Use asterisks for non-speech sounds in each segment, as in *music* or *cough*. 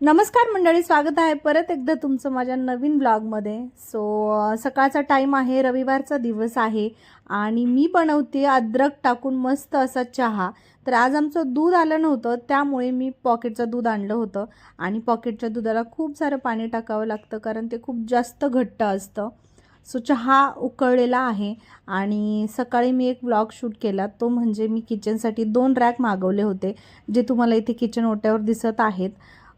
नमस्कार मंडळी स्वागत आहे परत एकदा तुमचं माझ्या नवीन ब्लॉगमध्ये. सो सकाळचा टाईम आहे रविवारचा दिवस आहे आणि मी बनवते अद्रक टाकून मस्त असा चहा. तर आज आमचं दूध आलं नव्हतं त्यामुळे मी पॉकेटचं दूध आणलं होतं आणि पॉकेटच्या दुधाला खूप सारं पाणी टाकावं लागतं कारण ते खूप जास्त घट्ट असतं. सो चहा उकळलेला आहे आणि सकाळी मी एक ब्लॉग शूट केला तो म्हणजे मी किचनसाठी दोन रॅक मागवले होते जे तुम्हाला इथे किचन ओट्यावर दिसत आहेत.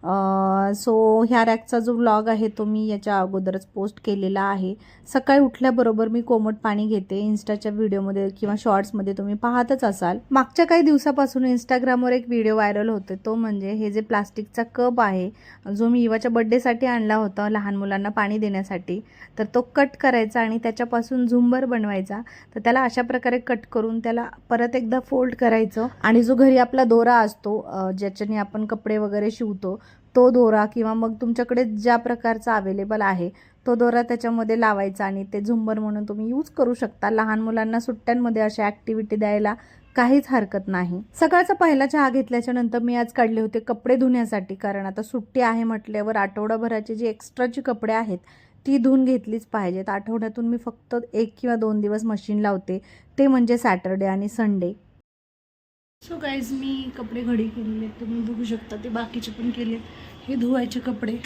सो ह्या रॅकचा जो व्लॉग आहे तो मी याच्या अगोदरच पोस्ट केलेला आहे. सकाळी उठल्याबरोबर मी कोमट पाणी घेते. इन्स्टाच्या व्हिडिओमध्ये किंवा शॉर्ट्समध्ये तुम्ही पाहतच असाल. मागच्या काही दिवसापासून इंस्टाग्रामवर एक व्हिडिओ व्हायरल होते. तो म्हणजे हे जे प्लास्टिकचा कप आहे जो मी इवाच्या बड्डेसाठी आणला होता लहान मुलांना पाणी देण्यासाठी तर तो कट करायचा आणि त्याच्यापासून झुंबर बनवायचा. तर त्याला अशा प्रकारे कट करून त्याला परत एकदा फोल्ड करायचं. आणि जो घरी आपला दोरा असतो ज्याच्याने आपण कपडे वगैरे शिवतो तो दोरा किंवा मग तुमच्याकडे ज्या प्रकारचा अवेलेबल आहे तो दोरा त्याच्यामध्ये लावायचा आणि ते झुंबर म्हणून तुम्ही यूज करू शकता. लहान मुलांना सुट्ट्यांमध्ये अशा ॲक्टिव्हिटी द्यायला काहीच हरकत नाही. सकाळचा पहिला चहा घेतल्याच्या नंतर मी आज काढले होते कपडे धुण्यासाठी कारण आता सुट्टी आहे म्हटल्यावर आठवडाभराचे जे एक्स्ट्राचे कपडे आहेत ती धुवून घेतलीच पाहिजेत. आठवड्यातून मी फक्त एक किंवा दोन दिवस मशीन लावते. ते म्हणजे सॅटर्डे आणि संडे सो गाईज मी कपडे घडी केलेले आहेत. तुम्ही बघू शकता ते बाकीचे पण केले हे धुवायचे कपडे.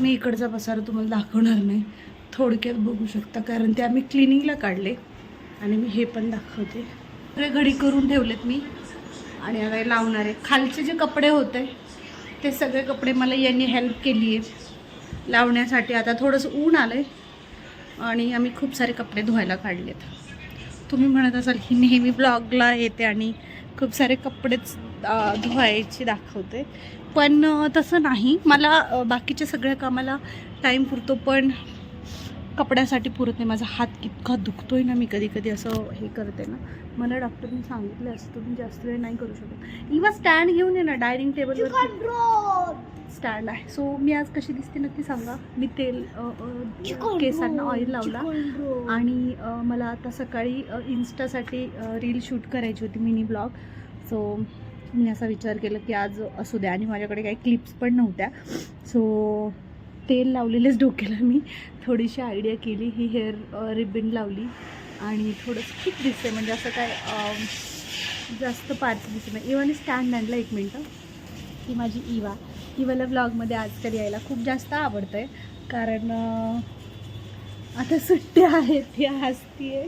मी इकडचा पसारा तुम्हाला दाखवणार नाही. थोडक्यात बघू शकता कारण ते आम्ही क्लिनिंगला काढले. आणि मी हे पण दाखवते. कपडे घडी करून ठेवलेत मी. आणि आता हे लावणार आहे. खालचे जे कपडे होते ते सगळे कपडे मला यांनी हेल्प केली आहे लावण्यासाठी आता थोडंसं ऊन आलं आहे आणि आम्ही खूप सारे कपडे धुवायला काढलेत. तुम्ही म्हणत असाल ही नेहमी ब्लॉगला येते आणि खूप सारे कपडेच धुवायचे दाखवते. पण तसं नाही. मला बाकीच्या सगळ्या कामाला टाईम पुरतो पण कपड्यासाठी पुरत नाही. माझा हात इतका आहे ना मी कधी कधी असं हे करते ना. मला डॉक्टरने सांगितलं असं तुम्ही जास्त वेळ नाही करू शकत. इव्हा स्टँड घेऊन ये ना डायनिंग टेबलवर स्टँड आहे. सो मी आज कशी दिसते नक्की सांगा. मी तेल केसांना ऑइल लावला. आणि मला आता सकाळी इन्स्टासाठी रील शूट करायची होती मिनी ब्लॉग सो मी असा विचार केला की आज असू द्या. आणि माझ्याकडे काही क्लिप्स पण नव्हत्या. सो तेल लावलेलेच डोक्याला मी. थोडीशी आयडिया केली. ही हेअर रिबिन लावली. आणि थोडंसं ठीक दिसते म्हणजे असं काय जास्त पार्टी दिसत नाही. इव्हन स्टँड आणला एक मिनटं. ही माझी इवा ही मला ब्लॉगमध्ये आजकाल यायला खूप जास्त आवडतं आहे कारण आता सुट्ट्या आहेत ती हसतीये.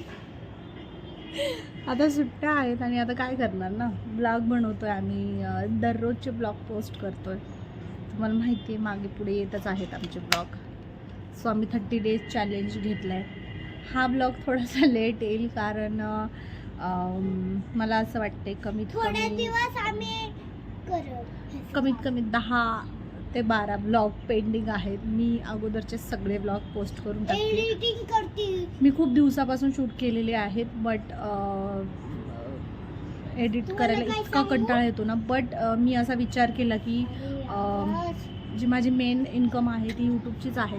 आता सुट्ट्या आहेत आणि आता काय करणार ना? ब्लॉग बनवतो आहे आम्ही दररोजचे ब्लॉग पोस्ट करतो आहे तुम्हाला माहिती आहे मागे पुढे येतच आहेत आमचे ब्लॉग सो आम्ही थर्टी डेज चॅलेंज घेतला आहे हा ब्लॉग थोडासा लेट येईल कारण मला असं वाटते कमीत थोडे कमी दिवस आम्ही कमीत कमी दहा ते बारा ब्लॉग पेंडिंग आहेत. मी अगोदरचे सगळे ब्लॉग पोस्ट करून टाकते. मी खूप दिवसापासून शूट केलेले आहेत बट एडिट करायला इतका? कंटाळा येतो ना. बट मी असा विचार केला की जी माझी मेन इन्कम आहे ती यूट्यूबचीच आहे.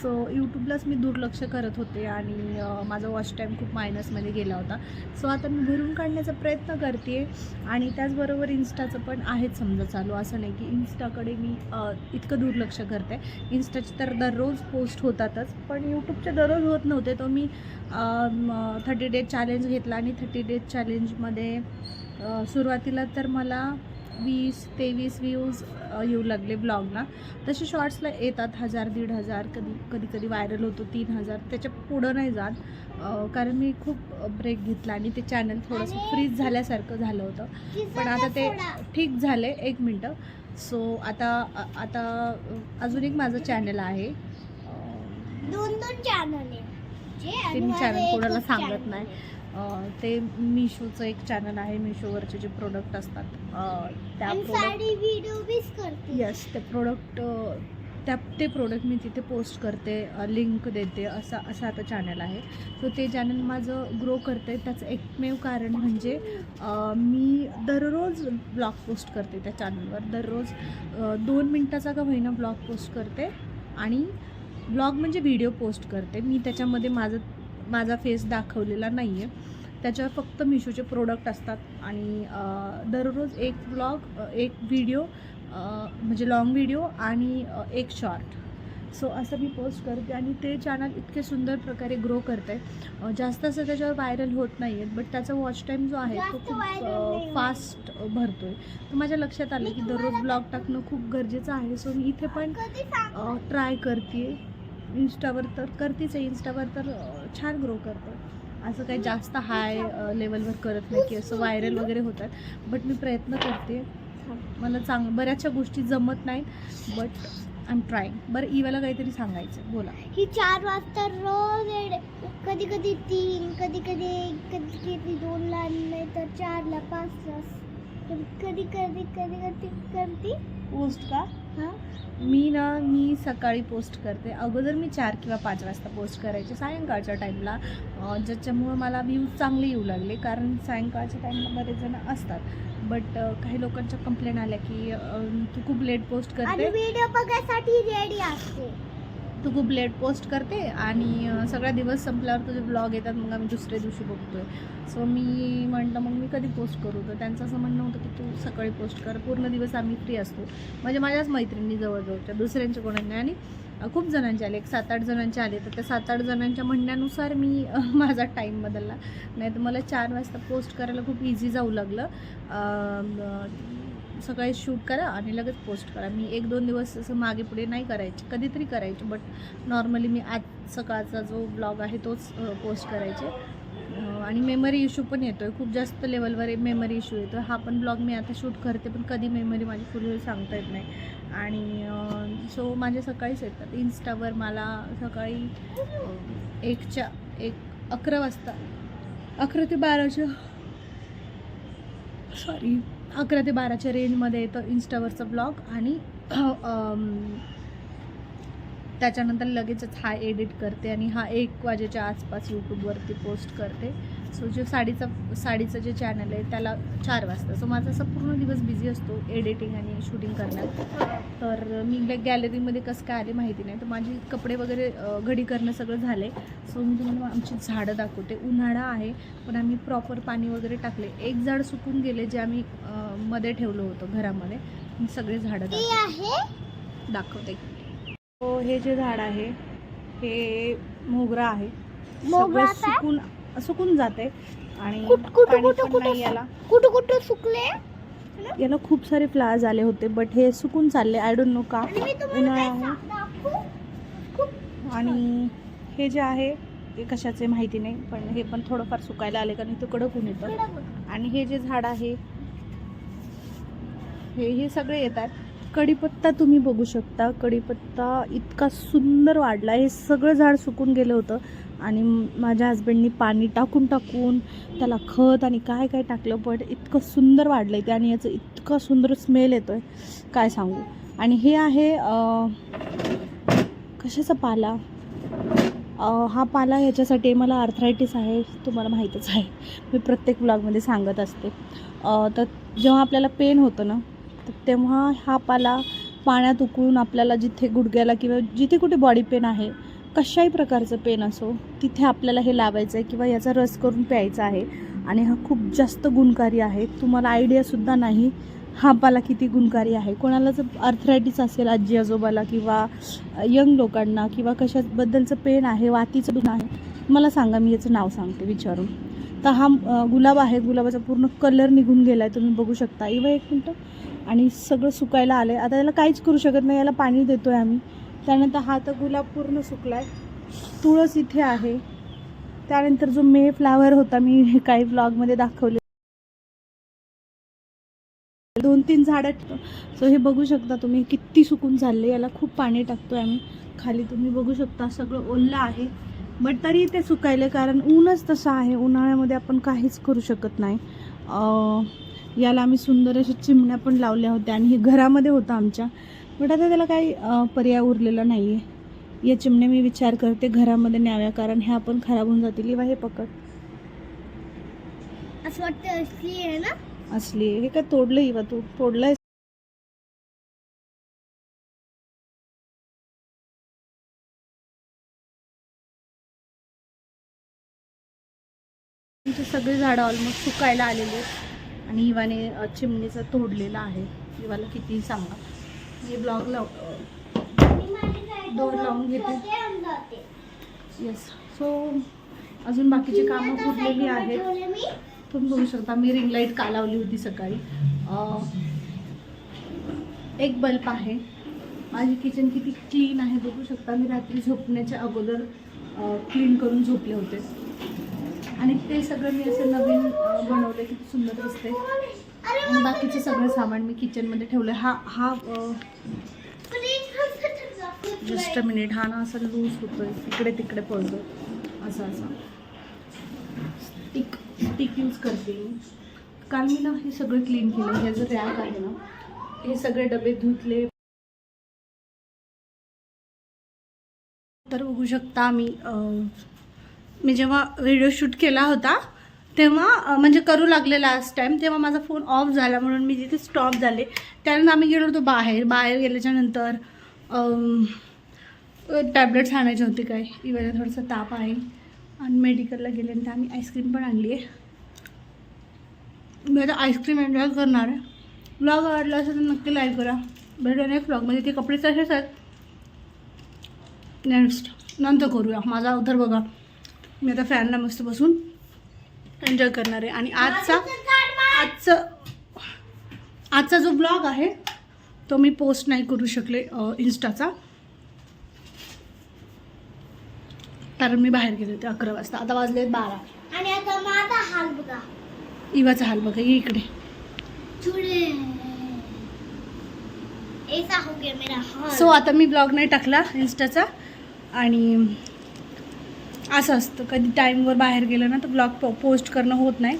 सो यूट्यूबलाच मी दुर्लक्ष करत होते आणि माझा वॉच टाईम खूप मायनसमध्ये गेला होता. सो आता मी भरून काढण्याचा प्रयत्न करते आणि त्याचबरोबर इन्स्टाचं पण आहेच समजा चालू. असं नाही की इन्स्टाकडे मी इतकं दुर्लक्ष करते इन्स्टाचे तर दररोज पोस्ट होतातच पण यूट्यूबचे दररोज होत नव्हते. तो मी थर्टी डेज चॅलेंज घेतला आणि थर्टी डेज चॅलेंजमध्ये सुरुवातीला तर मला वीस तेवीस व्ह्यूज येऊ लागले ब्लॉगला. तसे शॉर्ट्सला येतात हजार दीड हजार कधी कधी कधी व्हायरल होतो तीन हजार. त्याच्या पुढं नाही जात. कारण मी खूप ब्रेक घेतला आणि ते चॅनल थोडंसं फ्रीज झाल्यासारखं झालं होतं. पण आता ते ठीक झाले एक मिनटं. सो आता आता अजून एक माझं चॅनल आहे. दोन दोन चॅनल आहे. जे ते आणि मी माझं चॅनल कोणाला सांगत नाही. ते मिशोचं एक चॅनल आहे मिशोवरचे जे प्रोडक्ट असतात त्या प्रोडक्ट करते. यस ते प्रोडक्ट त्या ते प्रोडक्ट मी तिथे पोस्ट करते लिंक देते असा असं आता चॅनल आहे. सो ते चॅनल माझं ग्रो करते त्याचं एकमेव कारण म्हणजे मी दररोज ब्लॉग पोस्ट करते त्या चॅनलवर दररोज दोन मिनटाचा का होईना ब्लॉग पोस्ट करते आणि ब्लॉग म्हणजे व्हिडिओ पोस्ट करते. मी त्याच्यामध्ये माझं माझा फेस दाखवलेला नाही आहे त्याच्यावर फक्त मिशोचे प्रोडक्ट असतात. आणि दररोज एक ब्लॉग एक व्हिडिओ म्हणजे लॉंग व्हिडिओ आणि एक शॉर्ट सो असं मी पोस्ट करते आणि ते चॅनल इतके सुंदर प्रकारे ग्रो करत आहे जास्त असं त्याच्यावर व्हायरल होत नाही आहेत बट त्याचा वॉच टाईम जो आहे तो खूप फास्ट भरतोय. तर माझ्या लक्षात आलं की दररोज ब्लॉग टाकणं खूप गरजेचं आहे. सो मी इथे पण ट्राय करते इन्स्टावर तर करतेच आहे इन्स्टावर तर छान ग्रो करते. असं काही जास्त हाय लेवलवर करत नाही की असं व्हायरल वगैरे होतात. बट मी प्रयत्न करते. मला चांग बऱ्याचशा गोष्टी जमत नाहीत बट आय एम ट्राईंग बरं इवाला काहीतरी सांगायचं बोला. ही चार वाजता रोज कधी कधी तीन कधी कधी कधी कधी दोनला नाही तर चारला पाचला कधी कधी कधी कधी करते. पोस्ट का? हा? मी ना मी सकाळी पोस्ट करते. अगोदर मी चार किंवा पाच वाजता पोस्ट करायचे सायंकाळच्या टाईमला ज्याच्यामुळं मला व्ह्यूज चांगले येऊ लागले. कारण सायंकाळच्या टाईमला बरेच जण असतात. बट काही लोकांच्या कंप्लेंट आल्या की तू खूप लेट पोस्ट करते. व्हिडिओ बघायसाठी रेडी असते. तू खूप लेट पोस्ट करते आणि सगळा दिवस संपल्यावर तुझे ब्लॉग येतात मग आम्ही दुसऱ्या दिवशी बघतोय. सो मी म्हटलं मग मी कधी पोस्ट करू? तर त्यांचं असं म्हणणं होतं की तू सकाळी पोस्ट कर. पूर्ण दिवस आम्ही फ्री असतो. म्हणजे माझ्याच मैत्रिणी जवळजवळच्या दुसऱ्यांच्या कोणाने आणि खूप जणांचे आले. एक सात आठ जणांचे आले. तर त्या सात आठ जणांच्या म्हणण्यानुसार मी *laughs* माझा टाईम बदलला. नाही तर मला चार वाजता पोस्ट करायला खूप इझी जाऊ लागलं. सकाळी शूट करा आणि लगेच पोस्ट करा. मी एक दोन दिवस असं मागे पुढे नाही करायचे. कधीतरी करायचे बट नॉर्मली मी आज सकाळचा जो ब्लॉग आहे तोच पोस्ट करायचे. आणि मेमरी इश्यू पण येतो आहे खूप जास्त लेवलवर मेमरी इश्यू येतो हा पण ब्लॉग मी आता शूट करते पण कधी मेमरी माझी फुल होईल सांगता येत नाही. आणि सो माझे सकाळीच येतात. इन्स्टावर मला सकाळी एकच्या एक अकरा वाजता अकरा ते बाराच्या सॉरी अकरा ते बाराच्या रेंजमध्ये येतं इन्स्टावरचा ब्लॉग आणि त्याच्यानंतर लगेचच हा एडिट करते आणि हा एक वाजेच्या आसपास यूट्यूबवरती पोस्ट करते. सो जे साडीचा साडीचं जे चॅनल आहे त्याला चार वाजता. सो माझा असा पूर्ण दिवस बिझी असतो एडिटिंग आणि शूटिंग करण्यात. तर मी गॅलरीमध्ये कसं काय आले माहिती नाही. तर माझी कपडे वगैरे घडी करणं सगळं झालं आहे सो मी तुम्हाला आमची झाडं दाखवते. उन्हाळा आहे पण आम्ही प्रॉपर पाणी वगैरे टाकले एक झाड सुकून गेले जे आम्ही मध्ये ठेवलं होतं घरामध्ये. सगळे झाडं दाखवते. हो हे जे झाड आहे हे मोगरा आहे. मोगरा सगळं? सुकून सुकून जाते आणि? नाही याला. कुठं कुठं सुकले? याला खूप सारे फ्लावर्स आले होते बट हे सुकून चालले. आय डोंट नो का. आणि हे जे आहे ते कशाचे माहिती नाही पण हे पण थोडंफार सुकायला आले कारण इथं कडक ऊन येतं. आणि हे जे झाड आहे हे हे सगळे येतात. कढीपत्ता तुम्ही बघू शकता. कढीपत्ता इतका सुंदर वाढला. हे सगळं झाड सुकून गेलं होतं. आणि माझ्या हस्बंडनी पाणी टाकून टाकून त्याला खत आणि काय काय टाकलं पण इतकं सुंदर वाढलं आहे ते आणि याचं इतकं सुंदर स्मेल येतो आहे काय सांगू? आणि हे आहे कशाचा पाला? हा पाला याच्यासाठी मला आर्थरायटिस आहे तुम्हाला माहीतच आहे. मी प्रत्येक ब्लॉगमध्ये सांगत असते. तर जेव्हा आपल्याला पेन होतं ना असतात तेव्हा हा पाला पाण्यात उकळून आपल्याला जिथे गुडघ्याला किंवा जिथे कुठे बॉडी पेन आहे कशाही प्रकारचं पेन असो तिथे आपल्याला हे लावायचं आहे किंवा याचा रस करून प्यायचा आहे. आणि हा खूप जास्त गुणकारी आहे. तुम्हाला आयडियासुद्धा नाही हा पाला किती गुणकारी आहे. कोणाला जर अर्थरायटिस असेल आजी आजोबाला किंवा यंग लोकांना किंवा कशाबद्दलचं पेन आहे वातीचं दुखणं आहे मला सांगा मी याचं नाव सांगते विचारून. तर हा गुलाब आहे. गुलाबाचा पूर्ण कलर निघून गेला आहे तुम्ही बघू शकता. इवा एक मिनटं. आणि सगळं सुकायला आलं आहे आता याला काहीच करू शकत नाही. याला पाणी देतो आहे आम्ही. त्यानंतर हा तर गुलाब पूर्ण सुकला आहे तुळस इथे आहे. त्यानंतर जो मे फ्लावर होता मी *laughs* काही ब्लॉगमध्ये दाखवले. दोन तीन झाडं सो हे बघू शकता तुम्ही किती सुकून झाले याला खूप पाणी टाकतोय आम्ही. खाली तुम्ही बघू शकता सगळं ओल्लं आहे. बट तरी ते सुकायले कारण ऊनच तसं आहे. उन्हाळ्यामध्ये आपण काहीच करू शकत नाही. याला आम्ही सुंदर अशा चिमण्या पण लावल्या होत्या आणि हे घरामध्ये होतं आमच्या. बट आता त्याला काही पर्याय उरलेला नाही आहे या चिमण्या मी विचार करते घरामध्ये न्याव्या कारण ह्या पण खराब होऊन जातील. इवा हे पकड. असं वाटतं असली आहे ना? असली हे काय तोडलं इवा तू? तोडलंय? सगळी झाडं ऑलमोस्ट सुकायला आलेली आहेत. आणि इवाने चिमणीचं तोडलेलं आहे. इवाला कितीही सांगा? मी ब्लॉग लाव दोर लावून घेते. येस सो अजून बाकीची कामं आता आहेत. तुम्ही बघू शकता मी रिंग लाइट का लावली होती सकाळी. एक बल्ब आहे. माझी किचन किती क्लीन आहे बघू शकता. मी रात्री झोपण्याच्या अगोदर क्लीन करून झोपले होते. आणि ते सगळं मी असं नवीन बनवलं किती सुंदर दिसते आणि बाकीचं सगळं सामान मी किचनमध्ये ठेवलं हा हा जस्ट अ मिनिट हा ना असा लूज होतोय. इकडे तिकडे पळतो असं असं. स्टिक स्टिक यूज करते काल मी ना हे सगळं क्लीन केलं. हे जर रॅक आहे ना हे सगळे डबे धुतले. तर बघू शकता आम्ही मी जेव्हा व्हिडिओ शूट केला होता तेव्हा म्हणजे करू लागले लास्ट टाईम तेव्हा माझा फोन ऑफ झाला म्हणून मी तिथे स्टॉप झाले त्यानंतर आम्ही गेलो होतो बाहेर. बाहेर गेल्याच्यानंतर टॅबलेट्स आणायचे होते काय इव्हन थोडंसं ताप आहे. आणि मेडिकलला गेल्यानंतर आम्ही आईस्क्रीम पण आणली आहे. मी आता आईस्क्रीम एन्जॉय करणार आहे. ब्लॉग आवडला असेल तर नक्की लाईक करा. भेटूया नेक्स्ट ब्लॉगमध्ये ते कपडे तसेच आहेत. नेक्स्ट नंतर करूया. माझा उधर बघा. मी आता फॅनला मस्त बसून एन्जॉय करणार आहे. आणि आजचा आजचं आजचा जो ब्लॉग आहे तो मी पोस्ट नाही करू शकले इन्स्टाचा कारण मी बाहेर गेले होते अकरा वाजता. आता वाजले बारा. आणि आता माझा हाल बघा. इवाचा हाल बघा ये इकडे. ऐसा हो गया मेरा हाल. सो आता मी ब्लॉग नाही टाकला इन्स्टाचा आणि असं असतं. कधी टाईमवर बाहेर गेलं ना तर ब्लॉग पोस्ट करणं होत नाही.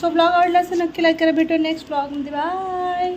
सो ब्लॉग आवडला असं नक्की लाईक करा. भेटू नेक्स्ट ब्लॉगमध्ये बाय